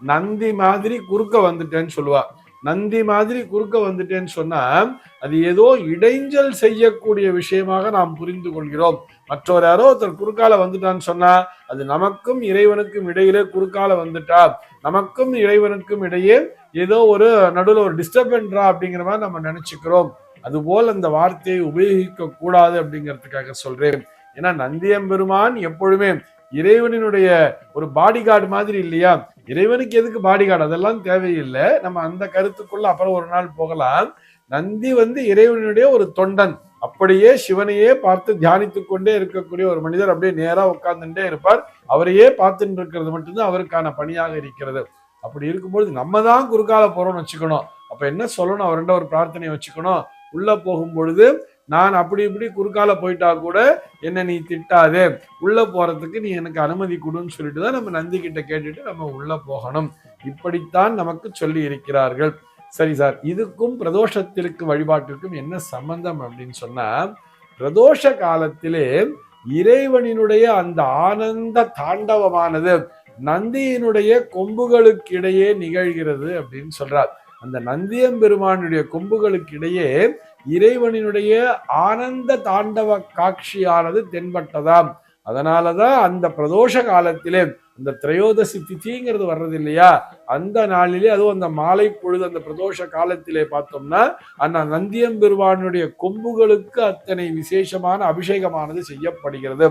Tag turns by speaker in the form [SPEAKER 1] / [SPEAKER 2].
[SPEAKER 1] நந்தி மாதிரி குறுக்க வந்துட்டேன்னு சொல்லுவா. நந்தி மாதிரி குறுக்க வந்துட்டேன்னு சொன்னா அது ஏதோ இடைஞ்சல் செய்யக்கூடிய விஷயமாக நாம் புரிந்து கொள்கிறோம். மற்றவர் யாரோ ஒருத்தர் குறுக்கால வந்துட்டான்னு சொன்னா அது நமக்கும் இறைவனுக்கும் இடையிலே குறுக்கால வந்துட்டா. நமக்கும் இறைவனுக்கும் இடையே ஏதோ ஒரு நடுவில் ஒரு டிஸ்டர்பன்ஸா அப்படிங்கிற மாதிரி நம்ம நினைச்சுக்கிறோம். அதுபோல் அந்த வார்த்தையை உபயோகிக்க கூடாது அப்படிங்கிறதுக்காக சொல்றேன். ஏன்னா நந்தியம்பெருமான் எப்பொழுதுமே இறைவனினுடைய ஒரு பாடி கார்டு மாதிரி இல்லையா? இறைவனுக்கு எதுக்கு பாடி கார்டு அதெல்லாம் தேவையில்லை. நம்ம அந்த கருத்துக்குள்ள அப்புறம் ஒரு நாள் போகலாம். நந்தி வந்து இறைவனுடைய ஒரு தொண்டன். அப்படியே சிவனையே பார்த்து தியானித்துக் கொண்டே இருக்கக்கூடிய ஒரு மனிதர். அப்படியே நேரா உட்கார்ந்துட்டே இருப்பார். அவரையே பார்த்துட்டு இருக்கிறது மட்டும்தான் அவருக்கான பணியாக இருக்கிறது. அப்படி இருக்கும்பொழுது நம்ம தான் குறுக்கால போறோம்னு வச்சுக்கணும். அப்ப என்ன சொல்லணும்? அவர்கிட்ட ஒரு பிரார்த்தனை வச்சுக்கணும். உள்ள போகும் பொழுது நான் அப்படி இப்படி குறுக்கால போயிட்டா கூட என்ன நீ திட்டாதே. உள்ள போறதுக்கு நீ எனக்கு அனுமதி கொடுன்னு சொல்லிட்டு தான் நம்ம நந்தி கிட்ட கேட்டுட்டு நம்ம உள்ள போகணும். இப்படித்தான் நமக்கு சொல்லி இருக்கிறார்கள். சரி சார் இதுக்கும் பிரதோஷத்திற்கு வழிபாட்டிற்கும் என்ன சம்பந்தம் அப்படின்னு சொன்னா பிரதோஷ காலத்திலே இறைவனினுடைய அந்த ஆனந்த தாண்டவமானது நந்தியினுடைய கொம்புகளுக்கிடையே நிகழ்கிறது அப்படின்னு சொல்றார். அந்த நந்தியம்பெருமானுடைய கொம்புகளுக்கிடையே இறைவனினுடைய ஆனந்த தாண்டவ காட்சியானது தென்பட்டதாம். அதனாலதான் அந்த பிரதோஷ காலத்திலே அந்த திரையோதசி திதிங்கிறது வர்றது இல்லையா அந்த நாளிலே அதுவும் அந்த மாலை பொழுது அந்த பிரதோஷ காலத்திலே பார்த்தோம்னா அந்த நந்தியம்பெருவானுடைய கொம்புகளுக்கு அத்தனை விசேஷமான அபிஷேகமானது செய்யப்படுகிறது.